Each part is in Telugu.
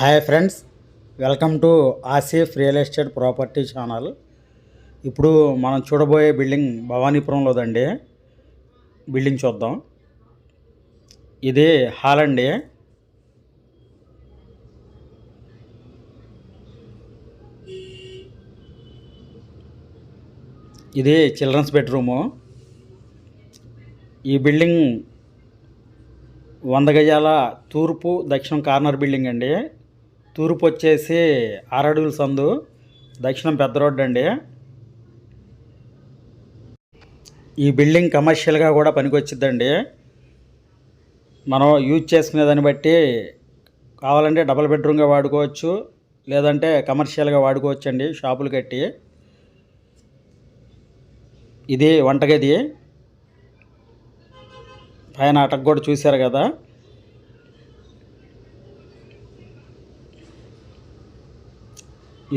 Hi friends welcome to Asif real estate property channel. ఇప్పుడు మనం చూడబోయే బిల్డింగ్ భవానీపురంలోదండి. బిల్డింగ్ చూద్దాం. ఇది హాల్ అండి. ఇది చిల్డ్రన్స్ బెడ్రూము. ఈ బిల్డింగ్ వంద గజాల తూర్పు దక్షిణం కార్నర్ బిల్డింగ్ అండి. తూర్పు వచ్చేసి ఆరడుగుల సందు దక్షిణం పెద్ద రోడ్డు అండి. ఈ బిల్డింగ్ కమర్షియల్గా కూడా పనికొచ్చిద్దండి. మనం యూజ్ చేసుకునే దాన్ని బట్టి కావాలంటే డబల్ బెడ్రూమ్గా వాడుకోవచ్చు లేదంటే కమర్షియల్గా వాడుకోవచ్చు అండి షాపులు కట్టి. ఇది వంటగది. పైన అటక్ కూడా చూశారు కదా.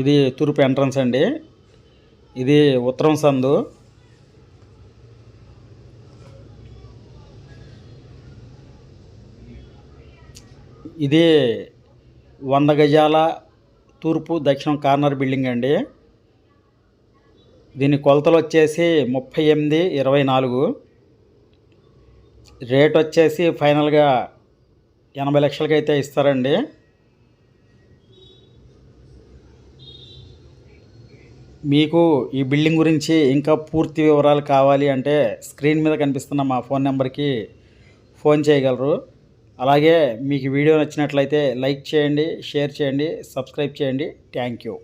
ఇది తూర్పు ఎంట్రన్స్ అండి. ఇది ఉత్తరం సందు. ఇది వంద గజాల తూర్పు దక్షిణం కార్నర్ బిల్డింగ్ అండి. దీని కొలతలు వచ్చేసి ముప్పై ఎనిమిది ఇరవై నాలుగు. రేట్ వచ్చేసి ఫైనల్గా ఎనభై లక్షలకైతే ఇస్తారండి. మీకు ఈ బిల్డింగ్ గురించి ఇంకా పూర్తి వివరాలు కావాలి అంటే స్క్రీన్ మీద కనిపిస్తున్న మా ఫోన్ నెంబర్కి ఫోన్ చేయగలరు. అలాగే మీకు వీడియో నచ్చినట్లయితే లైక్ చేయండి షేర్ చేయండి సబ్స్క్రైబ్ చేయండి. Thank you.